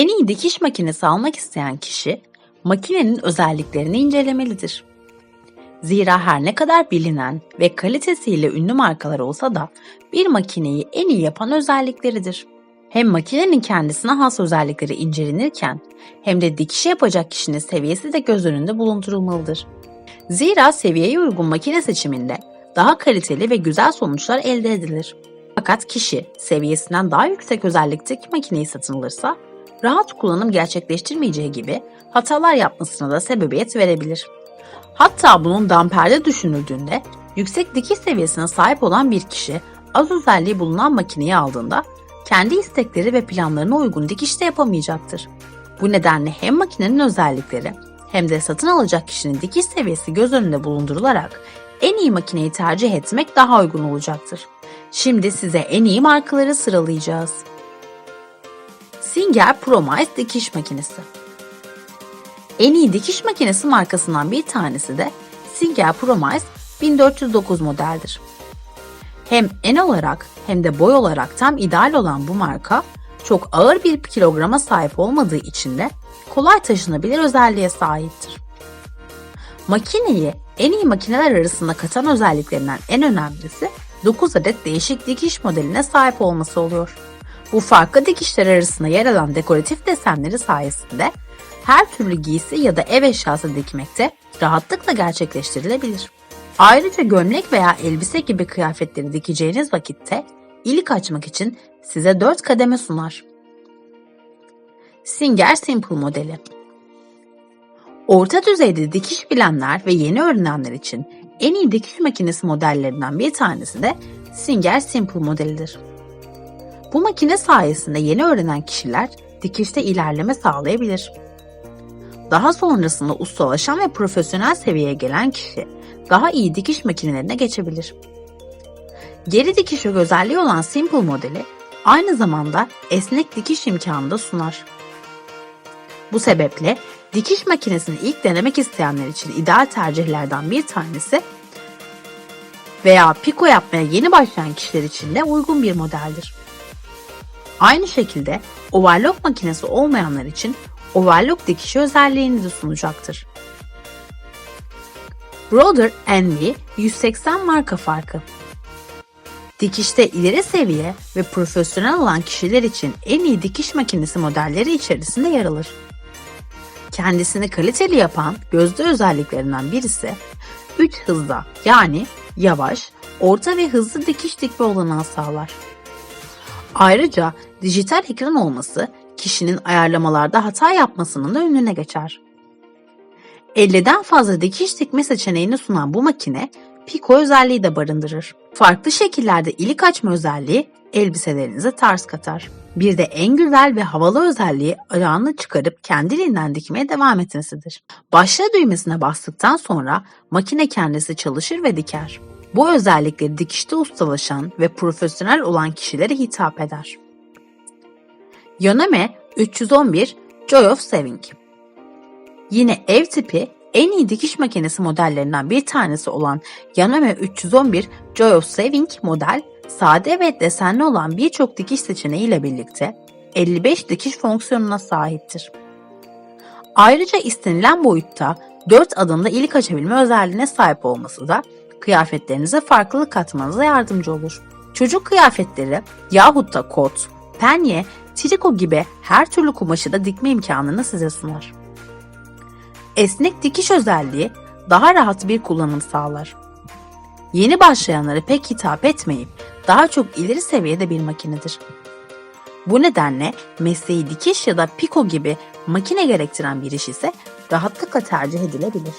En iyi dikiş makinesi almak isteyen kişi makinenin özelliklerini incelemelidir. Zira her ne kadar bilinen ve kalitesiyle ünlü markalar olsa da bir makineyi en iyi yapan özellikleridir. Hem makinenin kendisine has özellikleri incelenirken hem de dikişi yapacak kişinin seviyesi de göz önünde bulundurulmalıdır. Zira seviyeye uygun makine seçiminde daha kaliteli ve güzel sonuçlar elde edilir. Fakat kişi seviyesinden daha yüksek özellikteki makineyi satın alırsa rahat kullanım gerçekleştirmeyeceği gibi hatalar yapmasına da sebebiyet verebilir. Hatta bunun damperde düşünüldüğünde yüksek dikiş seviyesine sahip olan bir kişi az özelliği bulunan makineyi aldığında kendi istekleri ve planlarına uygun dikiş de yapamayacaktır. Bu nedenle hem makinenin özellikleri hem de satın alacak kişinin dikiş seviyesi göz önünde bulundurularak en iyi makineyi tercih etmek daha uygun olacaktır. Şimdi size en iyi markaları sıralayacağız. Singer ProMice dikiş makinesi. En iyi dikiş makinesi markasından bir tanesi de Singer ProMice 1409 modeldir. Hem en olarak hem de boy olarak tam ideal olan bu marka çok ağır bir kilograma sahip olmadığı için de kolay taşınabilir özelliğe sahiptir. Makineyi en iyi makineler arasında katan özelliklerinden en önemlisi 9 adet değişik dikiş modeline sahip olması oluyor. Bu farklı dikişler arasında yer alan dekoratif desenleri sayesinde her türlü giysi ya da ev eşyası dikmekte rahatlıkla gerçekleştirilebilir. Ayrıca gömlek veya elbise gibi kıyafetleri dikeceğiniz vakitte ilik açmak için size 4 kademe sunar. Singer Simple modeli Orta düzeyde dikiş bilenler ve yeni öğrenenler için en iyi dikiş makinesi modellerinden bir tanesi de Singer Simple modelidir. Bu makine sayesinde yeni öğrenen kişiler dikişte ilerleme sağlayabilir. Daha sonrasında ustalaşan ve profesyonel seviyeye gelen kişi daha iyi dikiş makinelerine geçebilir. Geri dikiş özelliği olan Simple modeli aynı zamanda esnek dikiş imkanı da sunar. Bu sebeple dikiş makinesini ilk denemek isteyenler için ideal tercihlerden bir tanesi veya piko yapmaya yeni başlayan kişiler için de uygun bir modeldir. Aynı şekilde overlock makinesi olmayanlar için overlock dikişi özelliğini de sunacaktır. Brother Envy 180 marka farkı. Dikişte ileri seviye ve profesyonel olan kişiler için en iyi dikiş makinesi modelleri içerisinde yer alır. Kendisini kaliteli yapan gözde özelliklerinden birisi 3 hızda yani yavaş, orta ve hızlı dikiş dikme olanağı sağlar. Ayrıca dijital ekran olması kişinin ayarlamalarda hata yapmasının da önüne geçer. 50'den fazla dikiş dikme seçeneğini sunan bu makine piko özelliği de barındırır. Farklı şekillerde ilik açma özelliği elbiselerinize tarz katar. Bir de en güzel ve havalı özelliği ayağını çıkarıp kendiliğinden dikmeye devam etmesidir. Başla düğmesine bastıktan sonra makine kendisi çalışır ve diker. Bu özellikleri dikişte ustalaşan ve profesyonel olan kişilere hitap eder. Yaname 311 Joy of Saving Yine ev tipi en iyi dikiş makinesi modellerinden bir tanesi olan Yaname 311 Joy of Saving model sade ve desenli olan birçok dikiş seçeneğiyle birlikte 55 dikiş fonksiyonuna sahiptir. Ayrıca istenilen boyutta 4 adımda ilik açabilme özelliğine sahip olması da kıyafetlerinize farklılık katmanıza yardımcı olur. Çocuk kıyafetleri yahut da kot, penye, triko gibi her türlü kumaşı da dikme imkanını size sunar. Esnek dikiş özelliği daha rahat bir kullanım sağlar. Yeni başlayanlara pek hitap etmeyip daha çok ileri seviyede bir makinedir. Bu nedenle mesleği dikiş ya da piko gibi makine gerektiren bir iş ise rahatlıkla tercih edilebilir.